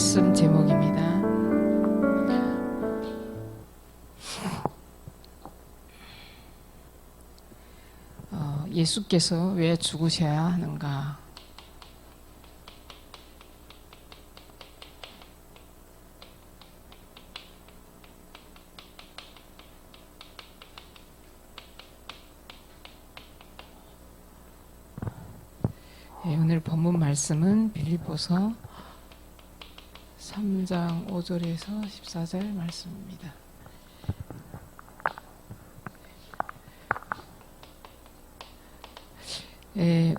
말씀 제목입니다. 어, 예수께서 왜 죽으셔야 하는가? 예, 오늘 본문 말씀은 빌립보서 3장 5절에서 14절 말씀입니다. 예,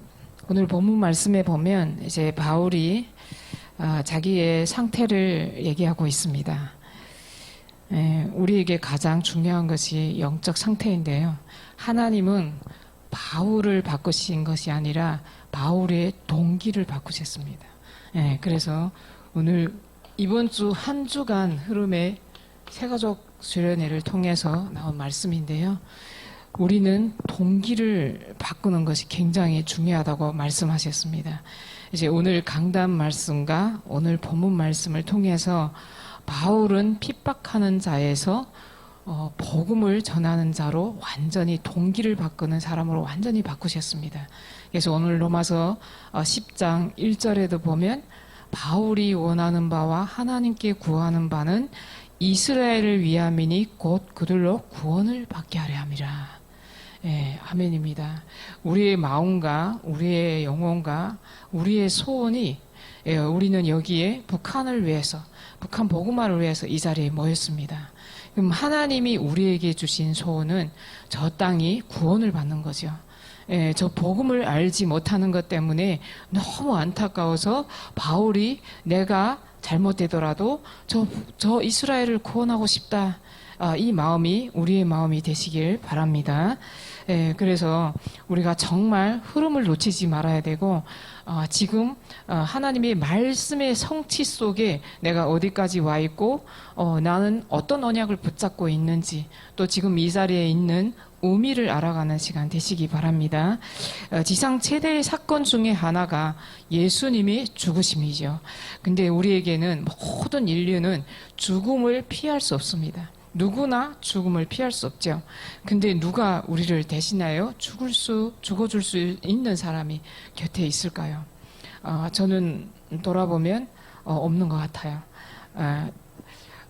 오늘 본문 말씀에 보면 이제 바울이 아, 자기의 상태를 얘기하고 있습니다. 예, 우리에게 가장 중요한 것이 영적 상태인데요. 하나님은 바울을 바꾸신 것이 아니라 바울의 동기를 바꾸셨습니다. 예, 그래서 오늘 이번 주 한 주간 흐름의 세가족 수련회를 통해서 나온 말씀인데요. 우리는 동기를 바꾸는 것이 굉장히 중요하다고 말씀하셨습니다. 이제 오늘 강단 말씀과 오늘 본문 말씀을 통해서 바울은 핍박하는 자에서 어, 복음을 전하는 자로 완전히 동기를 바꾸는 사람으로 완전히 바꾸셨습니다. 그래서 오늘 로마서 어, 10장 1절에도 보면 바울이 원하는 바와 하나님께 구하는 바는 이스라엘을 위함이니 곧 그들로 구원을 받게 하려 함이라. 예, 아멘입니다. 우리의 마음과 우리의 영혼과 우리의 소원이 예, 우리는 여기에 북한을 위해서 북한 복음화를 위해서 이 자리에 모였습니다. 그럼 하나님이 우리에게 주신 소원은 저 땅이 구원을 받는 거죠. 예, 저 복음을 알지 못하는 것 때문에 너무 안타까워서 바울이 내가 잘못되더라도 저, 저 이스라엘을 구원하고 싶다. 아, 이 마음이 우리의 마음이 되시길 바랍니다. 예, 그래서 우리가 정말 흐름을 놓치지 말아야 되고 어, 지금 어, 하나님의 말씀의 성취 속에 내가 어디까지 와 있고 어, 나는 어떤 언약을 붙잡고 있는지 또 지금 이 자리에 있는 의미를 알아가는 시간 되시기 바랍니다. 어, 지상 최대의 사건 중에 하나가 예수님이 죽으심이죠. 근데 우리에게는 모든 인류는 죽음을 피할 수 없습니다. 누구나 죽음을 피할 수 없죠. 근데 누가 우리를 대신하여 죽을 수, 죽어줄 수 있는 사람이 곁에 있을까요? 어, 저는 돌아보면 어, 없는 것 같아요. 어,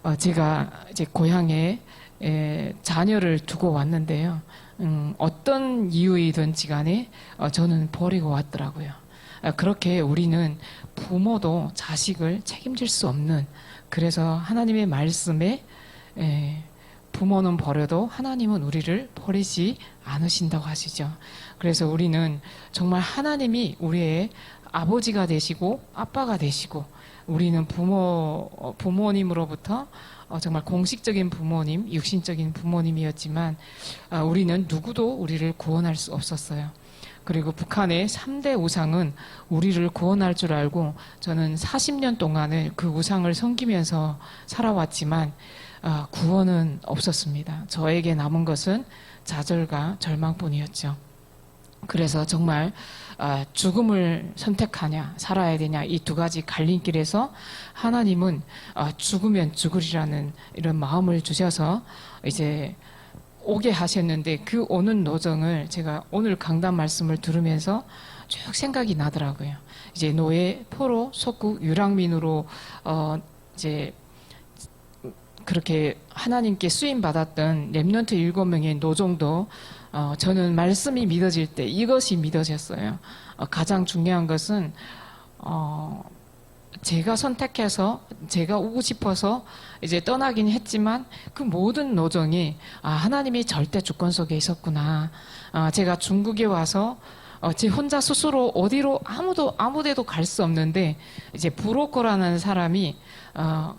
어, 제가 이제 고향에 에, 자녀를 두고 왔는데요. 음, 어떤 이유이든지 간에 어, 저는 버리고 왔더라고요. 아, 그렇게 우리는 부모도 자식을 책임질 수 없는 그래서 하나님의 말씀에 에, 부모는 버려도 하나님은 우리를 버리지 않으신다고 하시죠. 그래서 우리는 정말 하나님이 우리의 아버지가 되시고 아빠가 되시고 우리는 부모 어, 부모님으로부터 어, 정말 공식적인 부모님, 육신적인 부모님이었지만 아, 우리는 누구도 우리를 구원할 수 없었어요. 그리고 북한의 3대 우상은 우리를 구원할 줄 알고 저는 40년 동안을 그 우상을 섬기면서 살아왔지만 아, 구원은 없었습니다. 저에게 남은 것은 좌절과 절망뿐이었죠. 그래서 정말 아, 죽음을 선택하냐 살아야 되냐 이 두 가지 갈림길에서 하나님은 아, 죽으면 죽으리라는 이런 마음을 주셔서 이제 오게 하셨는데 그 오는 노정을 제가 오늘 강단 말씀을 들으면서 쭉 생각이 나더라고요. 이제 노예, 포로, 속국, 유랑민으로 어 이제 그렇게 하나님께 쓰임 받았던 렘넌트 일곱 명의 노종도 어, 저는 말씀이 믿어질 때 이것이 믿어졌어요. 어, 가장 중요한 것은 어, 제가 선택해서 제가 오고 싶어서 이제 떠나긴 했지만 그 모든 노정이 아, 하나님이 절대 주권 속에 있었구나. 아, 제가 중국에 와서 어, 제 혼자 스스로 어디로 아무도 아무데도 갈 수 없는데 이제 브로커라는 사람이 어,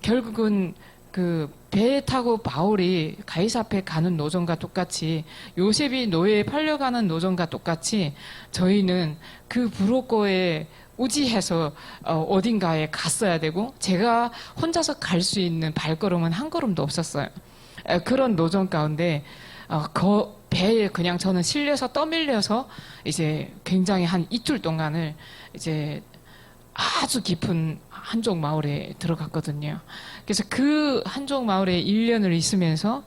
결국은 그 배에 타고 바울이 가이사 앞에 가는 노정과 똑같이 요셉이 노예에 팔려가는 노정과 똑같이 저희는 그 브로커에 우지해서 어, 딘가에 갔어야 되고 제가 혼자서 갈 수 있는 발걸음은 한 걸음도 없었어요. 에, 그런 노정 가운데 어, 그 배에 그냥 저는 실려서 떠밀려서 이제 굉장히 한 이틀 동안을 이제 아주 깊은 한족 마을에 들어갔거든요. 그래서 그 한족 마을에 1년을 있으면서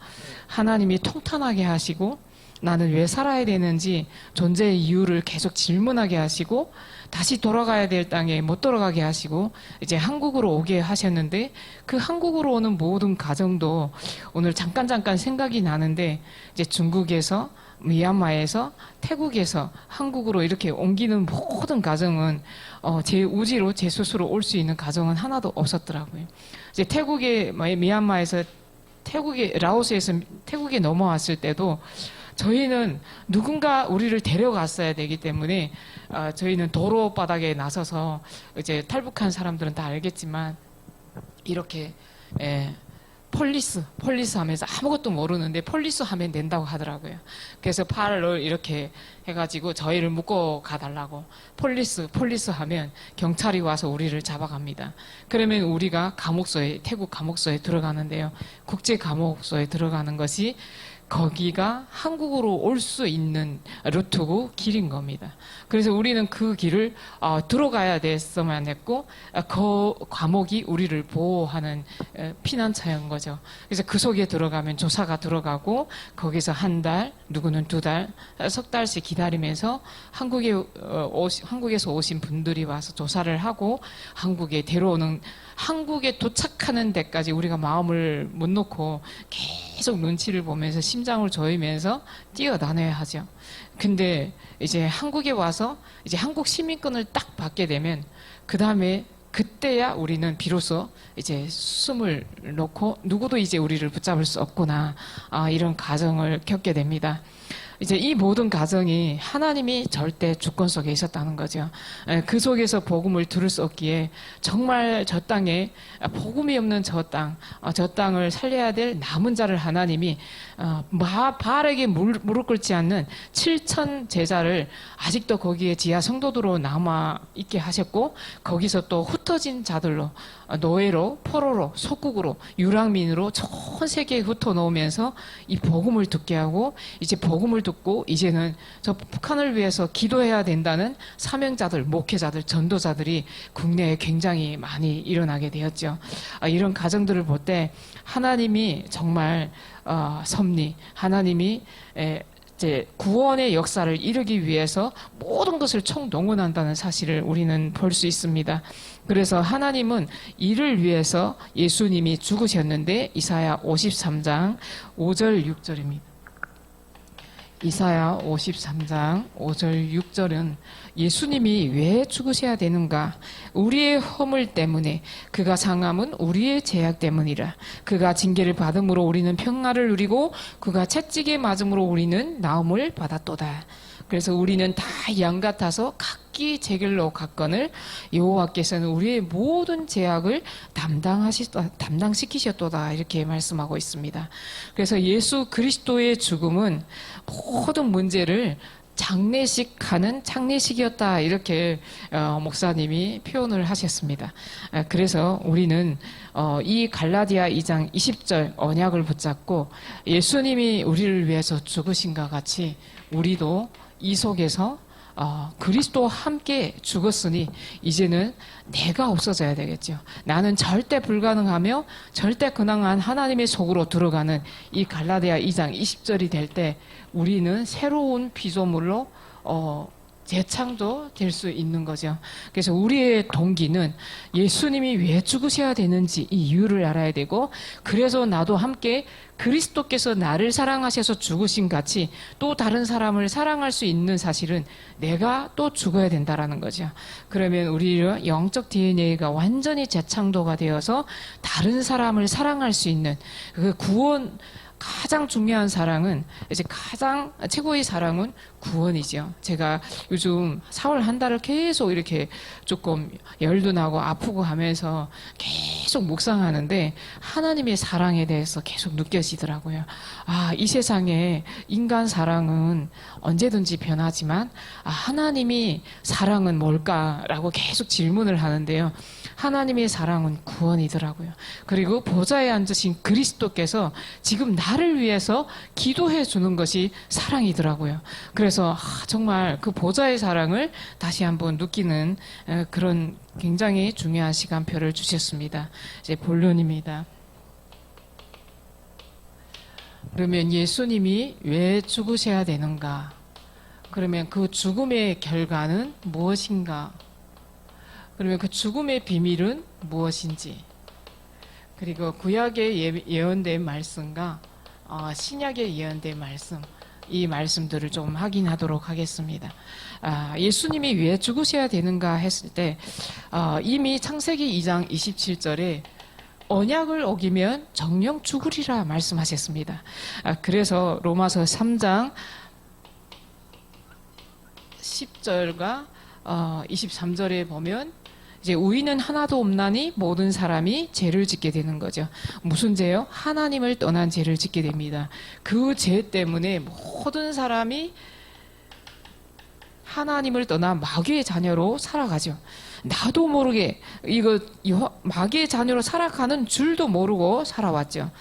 하나님이 통탄하게 하시고 나는 왜 살아야 되는지 존재의 이유를 계속 질문하게 하시고 다시 돌아가야 될 땅에 못 돌아가게 하시고 이제 한국으로 오게 하셨는데 그 한국으로 오는 모든 과정도 오늘 잠깐 잠깐 생각이 나는데 이제 중국에서 미얀마에서 태국에서 한국으로 이렇게 옮기는 모든 과정은 어, 제 우지로 제 스스로 올 수 있는 과정은 하나도 없었더라고요. 이제 태국에 미얀마에서 태국에 라오스에서 태국에 넘어왔을 때도 저희는 누군가 우리를 데려갔어야 되기 때문에 아, 저희는 도로 바닥에 나서서 이제 탈북한 사람들은 다 알겠지만 이렇게 예, 폴리스 폴리스 하면서 아무것도 모르는데 폴리스 하면 된다고 하더라고요. 그래서 팔을 이렇게 해가지고 저희를 묶어 가달라고 폴리스 폴리스 하면 경찰이 와서 우리를 잡아갑니다. 그러면 우리가 감옥소에 태국 감옥소에 들어가는데요. 국제 감옥소에 들어가는 것이 거기가 한국으로 올 수 있는 루트고 길인 겁니다. 그래서 우리는 그 길을 어, 들어가야 됐어만 했고 어, 그 감옥이 우리를 보호하는 어, 피난처인 거죠. 그래서 그 속에 들어가면 조사가 들어가고 거기서 한 달, 누구는 두 달, 어, 석 달씩 기다리면서 한국에 어, 오시, 한국에서 오신 분들이 와서 조사를 하고 한국에 데려오는 한국에 도착하는 데까지 우리가 마음을 못 놓고 계속 눈치를 보면서 심장을 조이면서 뛰어다녀야 하죠. 근데 이제 한국에 와서 이제 한국 시민권을 딱 받게 되면 그 다음에 그때야 우리는 비로소 이제 숨을 놓고 누구도 이제 우리를 붙잡을 수 없구나 아, 이런 가정을 겪게 됩니다. 이제 이 모든 가정이 하나님이 절대 주권 속에 있었다는 거죠. 에, 그 속에서 복음을 들을 수 없기에 정말 저 땅에 복음이 없는 저 땅, 어, 저 땅을 살려야 될 남은 자를 하나님이 어, 물- 무릎 꿇지 않는 7천 제자를 아직도 거기에 지하 성도들로 남아 있게 하셨고 거기서 또 흩어진 자들로 어, 노예로 포로로 속국으로 유랑민으로 전 세계에 흩어 놓으면서 이 복음을 듣게 하고 이제 복음을 듣고 이제는 저 북한을 위해서 기도해야 된다는 사명자들, 목회자들, 전도자들이 국내에 굉장히 많이 일어나게 되었죠. 아, 이런 가정들을 볼 때 하나님이 정말 어, 섭리, 하나님이 에, 이제 구원의 역사를 이루기 위해서 모든 것을 총동원한다는 사실을 우리는 볼 수 있습니다. 그래서 하나님은 이를 위해서 예수님이 죽으셨는데 이사야 53장 5절 6절입니다. 이사야 53장 5절 6절은 예수님이 왜 죽으셔야 되는가? 우리의 허물 때문에 그가 상함은 우리의 죄악 때문이라. 그가 징계를 받음으로 우리는 평화를 누리고 그가 채찍에 맞음으로 우리는 나음을 받았도다. 그래서 우리는 다 양 같아서 각 기제 길로 갔거늘 여호와께서는 우리의 모든 죄악을 담당하시 담당시키셨도다 이렇게 말씀하고 있습니다. 그래서 예수 그리스도의 죽음은 모든 문제를 장례식하는 장례식이었다 이렇게 어, 목사님이 표현을 하셨습니다. 아, 그래서 우리는 어, 이 갈라디아 2장 20절 언약을 붙잡고 예수님이 우리를 위해서 죽으신과 같이 우리도 이 속에서 어, 그리스도와 함께 죽었으니 이제는 내가 없어져야 되겠죠. 나는 절대 불가능하며 절대 근황한 하나님의 속으로 들어가는 이 갈라디아 2장 20절이 될 때 우리는 새로운 피조물로 어, 재창조 될수 있는 거죠. 그래서 우리의 동기는 예수님이 왜 죽으셔야 되는지 이 이유를 알아야 되고 그래서 나도 함께 그리스도께서 나를 사랑하셔서 죽으신 같이 또 다른 사람을 사랑할 수 있는 사실은 내가 또 죽어야 된다라는 거죠. 그러면 우리의 영적 DNA가 완전히 재창조가 되어서 다른 사람을 사랑할 수 있는 그 구원 가장 중요한 사랑은 이제 가장 최고의 사랑은 구원이죠. 제가 요즘 4월 한 달을 계속 이렇게 조금 열도 나고 아프고 하면서 계속 묵상하는데 하나님의 사랑에 대해서 계속 느껴지더라고요. 아, 이 세상에 인간 사랑은 언제든지 변하지만 아, 하나님이 사랑은 뭘까라고 계속 질문을 하는데요. 하나님의 사랑은 구원이더라고요. 그리고 보좌에 앉으신 그리스도께서 지금 나를 위해서 기도해 주는 것이 사랑이더라고요. 그래서 그래서 아, 정말 그 보좌의 사랑을 다시 한번 느끼는 에, 그런 굉장히 중요한 시간표를 주셨습니다. 이제 본론입니다. 그러면 예수님이 왜 죽으셔야 되는가? 그러면 그 죽음의 결과는 무엇인가? 그러면 그 죽음의 비밀은 무엇인지? 그리고 구약의 예- 예언된 말씀과 어, 신약의 예언된 말씀, 이 말씀들을 좀 확인하도록 하겠습니다. 아, 예수님이 왜 죽으셔야 되는가 했을 때 어, 이미 창세기 2장 27절에 언약을 어기면 정령 죽으리라 말씀하셨습니다. 아, 그래서 로마서 3장 10절과 어, 23절에 보면 이제 우리는 하나도 없나니 모든 사람이 죄를 짓게 되는 거죠. 무슨 죄요? 하나님을 떠난 죄를 짓게 됩니다. 그 죄 때문에 모든 사람이 하나님을 떠나 마귀의 자녀로 살아가죠. 나도 모르게 이거 여- 마귀의 자녀로 살아가는 줄도 모르고 살아왔죠.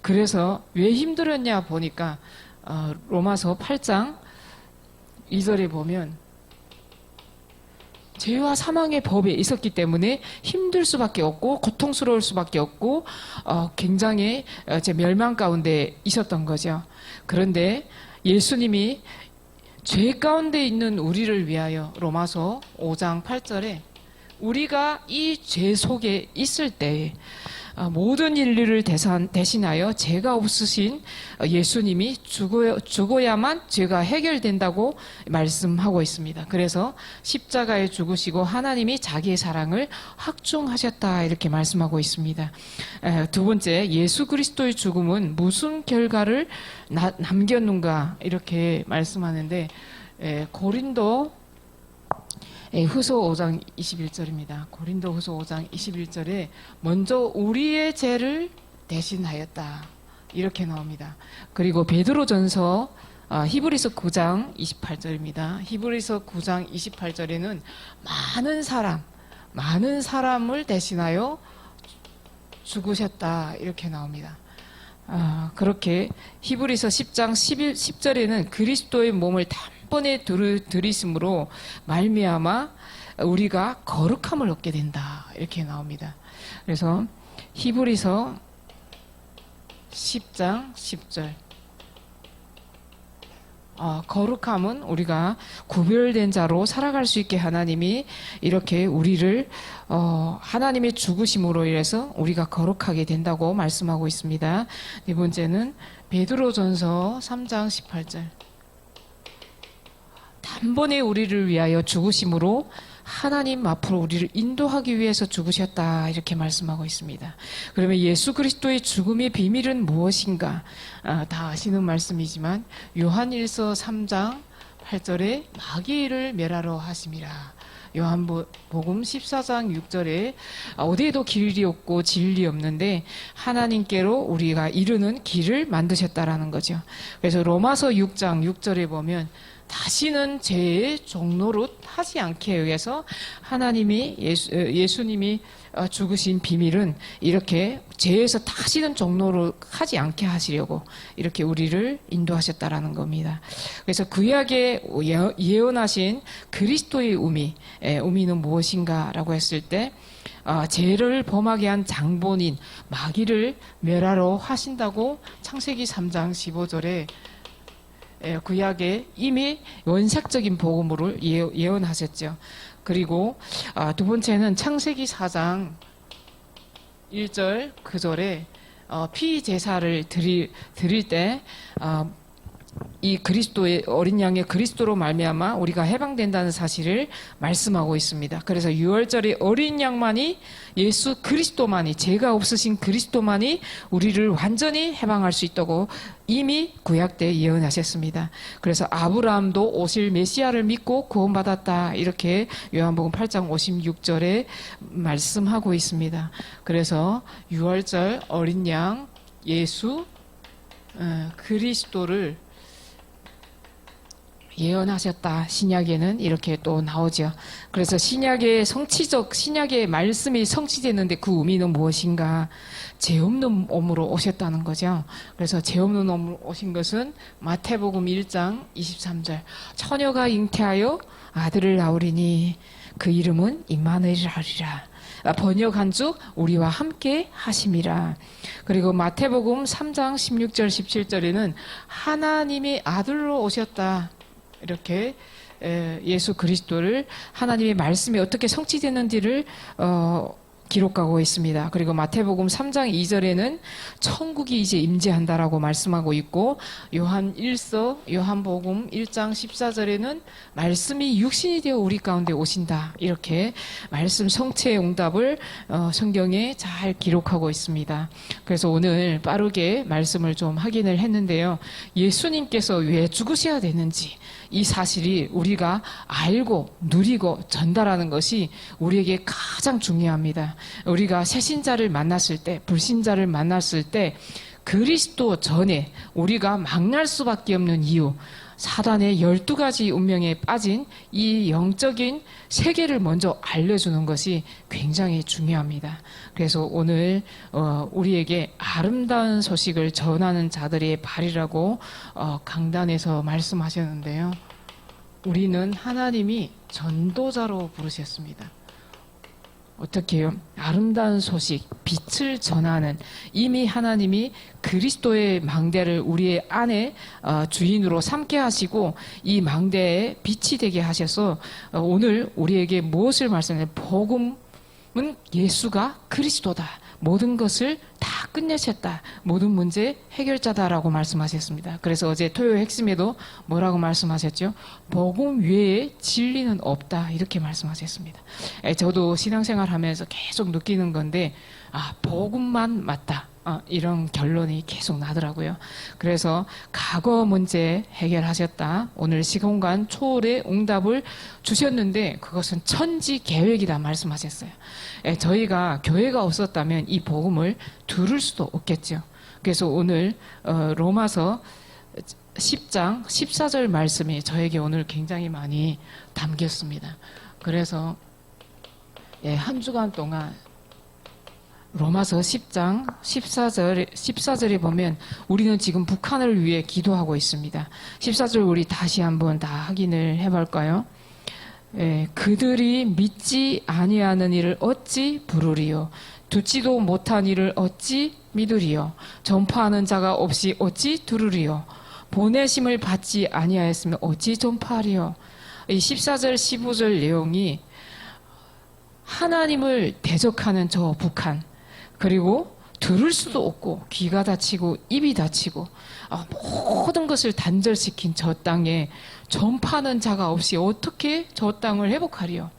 그래서 왜 힘들었냐 보니까 어, 로마서 8장 2절에 보면 죄와 사망의 법에 있었기 때문에 힘들 수밖에 없고 고통스러울 수밖에 없고 어, 굉장히 어, 제 멸망 가운데 있었던 거죠. 그런데 예수님이 죄 가운데 있는 우리를 위하여 로마서 5장 8절에 우리가 이 죄 속에 있을 어, 모든 인류를 대신하여 죄가 없으신 어, 예수님이 죽어, 죽어야 만 죄가 해결된다고 말씀하고 있습니다. 그래서 십자가에 죽으시고 하나님이 자기의 사랑을 확증하셨다 이렇게 말씀하고 있습니다. 에, 두 번째 예수 그리스도의 죽음은 무슨 결과를 나- 남겼는가 이렇게 말씀하는데 에, 고린도 예, 후소 5장 21절입니다. 고린도 후소 5장 21절에 먼저 우리의 죄를 대신하였다. 이렇게 나옵니다. 그리고 베드로전서 아, 히브리서 9장 28절입니다. 히브리서 9장 28절에는 많은 사람, 많은 사람을 대신하여 죽으셨다. 이렇게 나옵니다. 아, 그렇게 히브리서 10장 11, 10절에는 그리스도의 몸을 단 번에 들- 들이심으로 말미암아 우리가 거룩함을 얻게 된다 이렇게 나옵니다. 그래서 히브리서 10장 10절 어, 거룩함은 우리가 구별된 자로 살아갈 수 있게 하나님이 이렇게 우리를 어, 하나님의 죽으심으로 인해서 우리가 거룩하게 된다고 말씀하고 있습니다. 네 번째는 베드로전서 3장 18절. 단번에 우리를 위하여 죽으심으로 하나님 앞으로 우리를 인도하기 위해서 죽으셨다 이렇게 말씀하고 있습니다. 그러면 예수 그리스도의 죽음의 비밀은 무엇인가? 아, 다 아시는 말씀이지만 요한일서 3장 8절에 마귀를 멸하러 하심이라. 요한복음 14장 6절에 어디에도 길이 없고 진리 없는데 하나님께로 우리가 이르는 길을 만드셨다라는 거죠. 그래서 로마서 6장 6절에 보면 다시는 죄의 종노릇 하지 않게 위해서 하나님이 예수, 어, 예수님이 어, 죽으신 비밀은 이렇게 죄에서 다시는 종노릇 하지 않게 하시려고 이렇게 우리를 인도하셨다라는 겁니다. 그래서 구약에 예- 예언하신 그리스도의 의미, 에, 의미는 무엇인가라고 했을 때 아, 죄를 범하게 한 장본인 마귀를 멸하러 하신다고 창세기 3장 15절에 예, 구약에 이미 원색적인 복음으로 예- 예언하셨죠. 그리고 아, 두 번째는 창세기 4장 1절 그 절에 어, 피 제사를 드릴, 드릴 때 아, 이 그리스도의 어린 양의 그리스도로 말미암아 우리가 해방된다는 사실을 말씀하고 있습니다. 그래서 6월절에 어린 양만이 예수 그리스도만이 죄가 없으신 그리스도만이 우리를 완전히 해방할 수 있다고 이미 구약 때 예언하셨습니다. 그래서 아브라함도 오실 메시아를 믿고 구원받았다 이렇게 요한복음 8장 56절에 말씀하고 있습니다. 그래서 6월절 어린 양 예수 어, 그리스도를 예언하셨다. 신약에는 이렇게 또 나오죠. 그래서 신약의 성취적 신약의 말씀이 성취됐는데 그 의미는 무엇인가? 죄 없는 몸으로 오셨다는 거죠. 그래서 죄 없는 몸으로 오신 것은 마태복음 1장 23절. 처녀가 잉태하여 아들을 낳으리니 그 이름은 임마누엘이라. 번역한 주 우리와 함께 하심이라. 그리고 마태복음 3장 16절 17절에는 하나님이 아들로 오셨다. 이렇게 에, 예수 그리스도를 하나님의 말씀이 어떻게 성취되는지를 어, 기록하고 있습니다. 그리고 마태복음 3장 2절에는 천국이 이제 임재한다라고 말씀하고 있고 요한 1서 요한복음 1장 14절에는 말씀이 육신이 되어 우리 가운데 오신다. 이렇게 말씀 성취의 응답을 어, 성경에 잘 기록하고 있습니다. 그래서 오늘 빠르게 말씀을 좀 확인을 했는데요. 예수님께서 왜 죽으셔야 되는지 이 사실이 우리가 알고 누리고 전달하는 것이 우리에게 가장 중요합니다. 우리가 새신자를 만났을 때, 불신자를 만났을 때 그리스도 전에 우리가 망할 수밖에 없는 이유, 사단의 12가지 운명에 빠진 이 영적인 세계를 먼저 알려주는 것이 굉장히 중요합니다. 그래서 오늘 어, 우리에게 아름다운 소식을 전하는 자들의 발이라고 어, 강단에서 말씀하셨는데요. 우리는 하나님이 전도자로 부르셨습니다. 어떻게요? 아름다운 소식, 빛을 전하는 이미 하나님이 그리스도의 망대를 우리의 안에 어, 주인으로 삼게 하시고 이 망대에 빛이 되게 하셔서 어, 오늘 우리에게 무엇을 말씀해? 복음은 예수가 그리스도다. 모든 것을 다 끝내셨다. 모든 문제 해결자다라고 말씀하셨습니다. 그래서 어제 토요 핵심에도 뭐라고 말씀하셨죠? 복음 외에 진리는 없다. 이렇게 말씀하셨습니다. 에, 저도 신앙생활 하면서 계속 느끼는 건데, 아, 복음만 맞다. 어, 이런 결론이 계속 나더라고요. 그래서 과거 문제 해결하셨다. 오늘 시공간 초월의 응답을 주셨는데 그것은 천지 계획이다 말씀하셨어요. 예, 저희가 교회가 없었다면 이 복음을 들을 수도 없겠죠. 그래서 오늘 어, 로마서 10장 14절 말씀이 저에게 오늘 굉장히 많이 담겼습니다. 그래서 예, 한 주간 동안 로마서 10장 14절 14절에 보면 우리는 지금 북한을 위해 기도하고 있습니다. 14절 우리 다시 한번 다 확인을 해 볼까요? 예, 그들이 믿지 아니하는 일을 어찌 부르리요 듣지도 못한 일을 어찌 믿으리요 전파하는 자가 없이 어찌 들으리요 보내심을 받지 아니하였으면 어찌 전파하리요 이 14절 15절 내용이 하나님을 대적하는 저 북한 그리고 들을 수도 없고 귀가 다치고 입이 다치고 아, 모든 것을 단절시킨 저 땅에 전파하는 자가 없이 어떻게 저 땅을 회복하리요?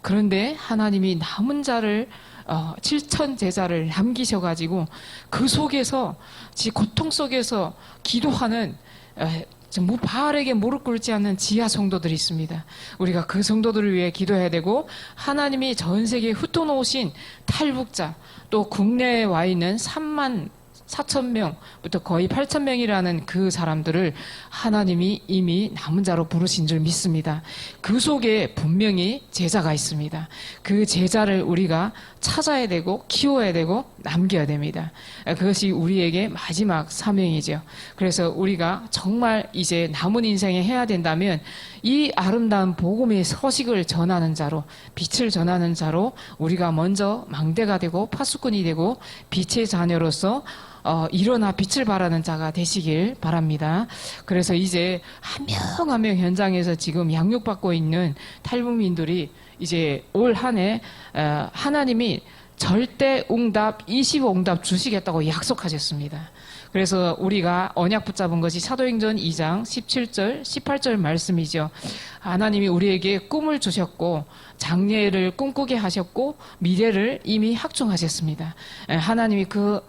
그런데 하나님이 남은 자를 어, 7천 제자를 남기셔가지고 그 속에서 지 고통 속에서 기도하는 에, 뭐 바알에게 무릎 꿇지 않는 지하 성도들이 있습니다. 우리가 그 성도들을 위해 기도해야 되고 하나님이 전 세계에 흩어놓으신 탈북자 또 국내에 와 있는 3만 4천 명부터 거의 8천 명이라는 그 사람들을 하나님이 이미 남은 자로 부르신 줄 믿습니다. 그 속에 분명히 제자가 있습니다. 그 제자를 우리가 찾아야 되고 키워야 되고 남겨야 됩니다. 그것이 우리에게 마지막 사명이죠. 그래서 우리가 정말 이제 남은 인생에 해야 된다면 이 아름다운 복음의 서식을 전하는 자로 빛을 전하는 자로 우리가 먼저 망대가 되고 파수꾼이 되고 빛의 자녀로서 어, 일어나 빛을 발하는 자가 되시길 바랍니다. 그래서 이제 한 명 한명 현장에서 지금 양육받고 있는 탈북민들이 이제 올 한해 어, 하나님이 절대 응답, 25응답 주시겠다고 약속하셨습니다. 그래서 우리가 언약 붙잡은 것이 사도행전 2장 17절, 18절 말씀이죠. 하나님이 우리에게 꿈을 주셨고 장래를 꿈꾸게 하셨고 미래를 이미 확정하셨습니다. 에, 하나님이 그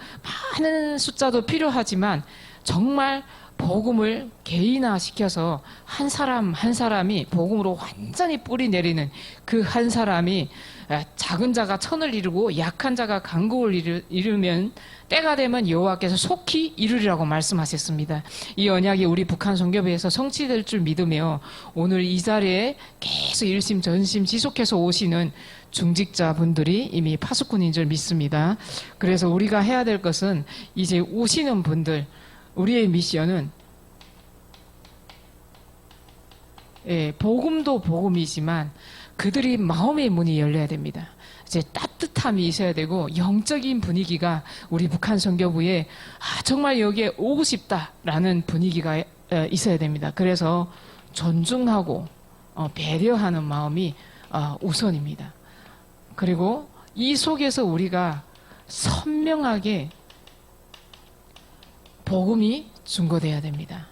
많은 숫자도 필요하지만 정말 복음을 개인화시켜서 한 사람 한 사람이 복음으로 완전히 뿌리 내리는 그 한 사람이 에, 작은 자가 천을 이루고 약한 자가 강국을 이루, 이루면 때가 되면 여호와께서 속히 이루리라고 말씀하셨습니다. 이 언약이 우리 북한 선교부에서 성취될 줄 믿으며 오늘 이 자리에 계속 일심 전심 지속해서 오시는 중직자분들이 이미 파수꾼인 줄 믿습니다. 그래서 우리가 해야 될 것은 이제 오시는 분들 우리의 미션은 예, 복음도 복음이지만 그들이 마음의 문이 열려야 됩니다. 이제 따뜻함이 있어야 되고 영적인 분위기가 우리 북한 선교부에 아, 정말 여기에 오고 싶다라는 분위기가 에, 있어야 됩니다. 그래서 존중하고 어, 배려하는 마음이 어, 우선입니다. 그리고 이 속에서 우리가 선명하게 복음이 증거돼야 됩니다.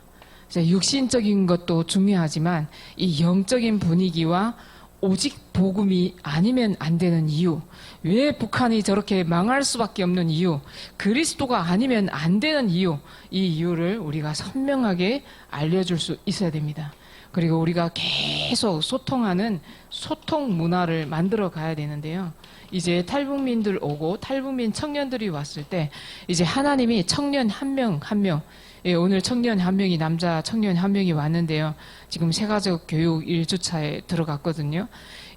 육신적인 것도 중요하지만 이 영적인 분위기와 오직 복음이 아니면 안 되는 이유, 왜 북한이 저렇게 망할 수밖에 없는 이유, 그리스도가 아니면 안 되는 이유, 이 이유를 우리가 선명하게 알려줄 수 있어야 됩니다. 그리고 우리가 계속 소통하는 소통 문화를 만들어 가야 되는데요. 이제 탈북민들 오고 탈북민 청년들이 왔을 때 이제 하나님이 청년 한 명 한 명, 예, 오늘 청년 한 명이 남자 청년 한 명이 왔는데요. 지금 세가족 교육 1주차에 들어갔거든요.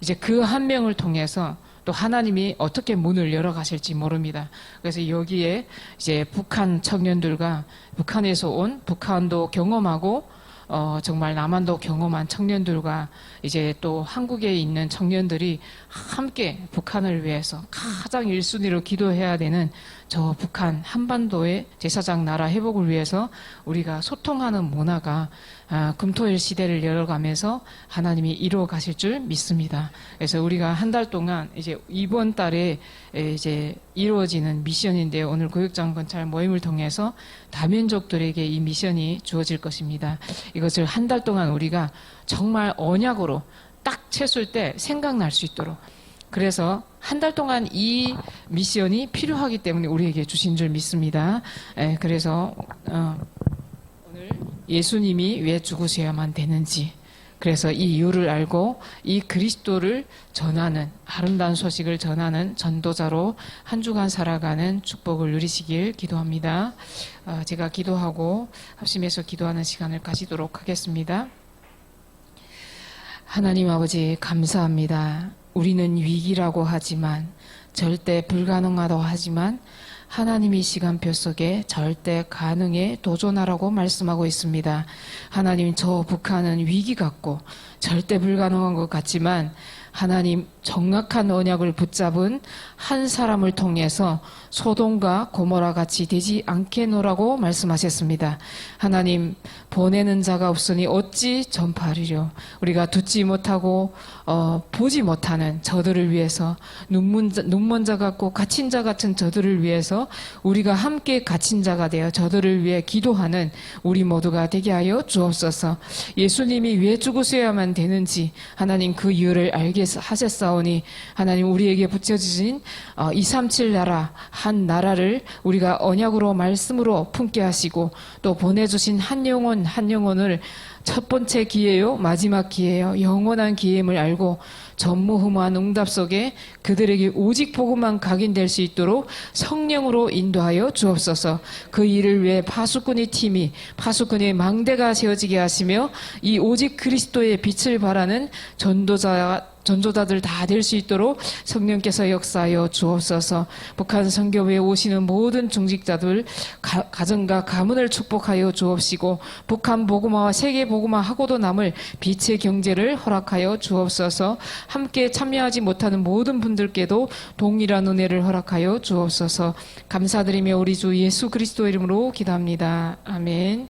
이제 그 한 명을 통해서 또 하나님이 어떻게 문을 열어 가실지 모릅니다. 그래서 여기에 이제 북한 청년들과 북한에서 온 북한도 경험하고 어, 정말 남한도 경험한 청년들과 이제 또 한국에 있는 청년들이 함께 북한을 위해서 가장 1순위로 기도해야 되는 저 북한 한반도의 제사장 나라 회복을 위해서 우리가 소통하는 문화가 아, 금토일 시대를 열어가면서 하나님이 이루어 가실 줄 믿습니다. 그래서 우리가 한 달 동안 이제 이번 달에 에, 이제 이루어지는 미션인데요. 오늘 교육장 건찰 모임을 통해서 다민족들에게 이 미션이 주어질 것입니다. 이것을 한 달 동안 우리가 정말 언약으로 딱 챘을 때 생각날 수 있도록 그래서 한 달 동안 이 미션이 필요하기 때문에 우리에게 주신 줄 믿습니다. 에, 그래서 어, 오늘 예수님이 왜 죽으셔야만 되는지 그래서 이 이유를 알고 이 그리스도를 전하는 아름다운 소식을 전하는 전도자로 한 주간 살아가는 축복을 누리시길 기도합니다. 어, 제가 기도하고 합심해서 기도하는 시간을 가지도록 하겠습니다. 하나님 아버지 감사합니다. 우리는 위기라고 하지만 절대 불가능하다고 하지만 하나님이 시간표 속에 절대 가능에 도전하라고 말씀하고 있습니다. 하나님 저 북한은 위기 같고 절대 불가능한 것 같지만 하나님 정확한 언약을 붙잡은 한 사람을 통해서 소돔과 고모라 같이 되지 않겠노라고 말씀하셨습니다. 하나님 보내는 자가 없으니 어찌 전파하리려 우리가 듣지 못하고 어, 보지 못하는 저들을 위해서 눈먼 자, 눈먼 자 같고 갇힌 자 같은 저들을 위해서 우리가 함께 갇힌 자가 되어 저들을 위해 기도하는 우리 모두가 되게 하여 주옵소서. 예수님이 왜 죽으셔야만 되는지 하나님 그 이유를 알게 하셨사오니 하나님 우리에게 붙여주신 어, 237 나라 한 나라를 우리가 언약으로 말씀으로 품게 하시고 또 보내주신 한 영혼 한 영혼을 첫 번째 기회요 마지막 기회요 영원한 기회임을 알고 전무후무한 응답 속에 그들에게 오직 복음만 각인될 수 있도록 성령으로 인도하여 주옵소서. 그 일을 위해 파수꾼의 팀이 파수꾼의 망대가 세워지게 하시며 이 오직 그리스도의 빛을 바라는 전도자 전조자들 다 될 수 있도록 성령께서 역사하여 주옵소서. 북한 선교회에 오시는 모든 중직자들 가, 가정과 가문을 축복하여 주옵시고 북한 복음화와 세계 복음화하고도 남을 빛의 경제를 허락하여 주옵소서. 함께 참여하지 못하는 모든 분들께도 동일한 은혜를 허락하여 주옵소서. 감사드리며 우리 주 예수 그리스도 이름으로 기도합니다. 아멘.